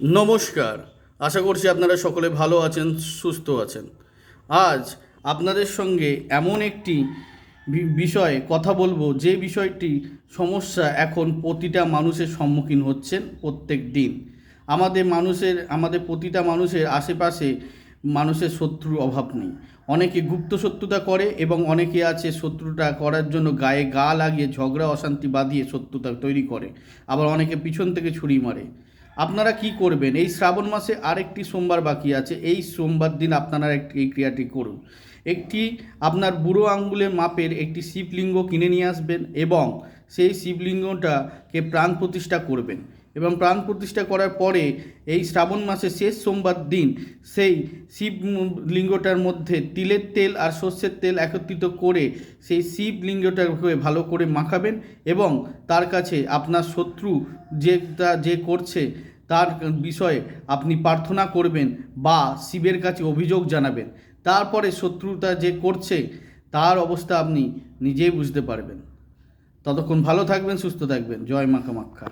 নমস্কার। আশা করছি আপনারা সকলে ভালো আছেন, সুস্থ আছেন। আজ আপনাদের সঙ্গে এমন একটি বিষয়ে কথা বলব, যে বিষয়টি সমস্যা এখন প্রতিটা মানুষের সম্মুখীন হচ্ছেন প্রত্যেক দিন। আমাদের মানুষের, আমাদের প্রতিটা মানুষের আশেপাশে মানুষের শত্রুর অভাব নেই। অনেকে গুপ্ত শত্রুতা করে এবং অনেকে আছে শত্রুটা করার জন্য গায়ে গা লাগিয়ে ঝগড়া, অশান্তি বাঁধিয়ে শত্রুতা তৈরি করে। আবার অনেকে পিছন থেকে ছুরি মারে। আপনারা কি করবেন? এই শ্রাবণ মাসে আরেকটি সোমবার বাকি আছে। এই সোমবার দিন আপনারা একটি এই ক্রিয়াটি করুন। একটি আপনার বুড়ো আঙ্গুলের মাপের একটি শিবলিঙ্গ কিনে নিয়ে আসবেন এবং সেই শিবলিঙ্গটাকে প্রাণ প্রতিষ্ঠা করবেন। এবং প্রাণ প্রতিষ্ঠা করার পরে এই শ্রাবণ মাসের শেষ সোমবার দিন সেই শিব লিঙ্গটার মধ্যে তিলের তেল আর সর্ষের তেল একত্রিত করে সেই শিবলিঙ্গটাকে ভালো করে মাখাবেন এবং তার কাছে আপনার শত্রু যে তা যে করছে তার বিষয়ে আপনি প্রার্থনা করবেন বা শিবের কাছে অভিযোগ জানাবেন। তারপরে শত্রুতা যে করছে তার অবস্থা আপনি নিজেই বুঝতে পারবেন। ততক্ষণ ভালো থাকবেন সুস্থ থাকবেন। জয় মা কামাখ্যা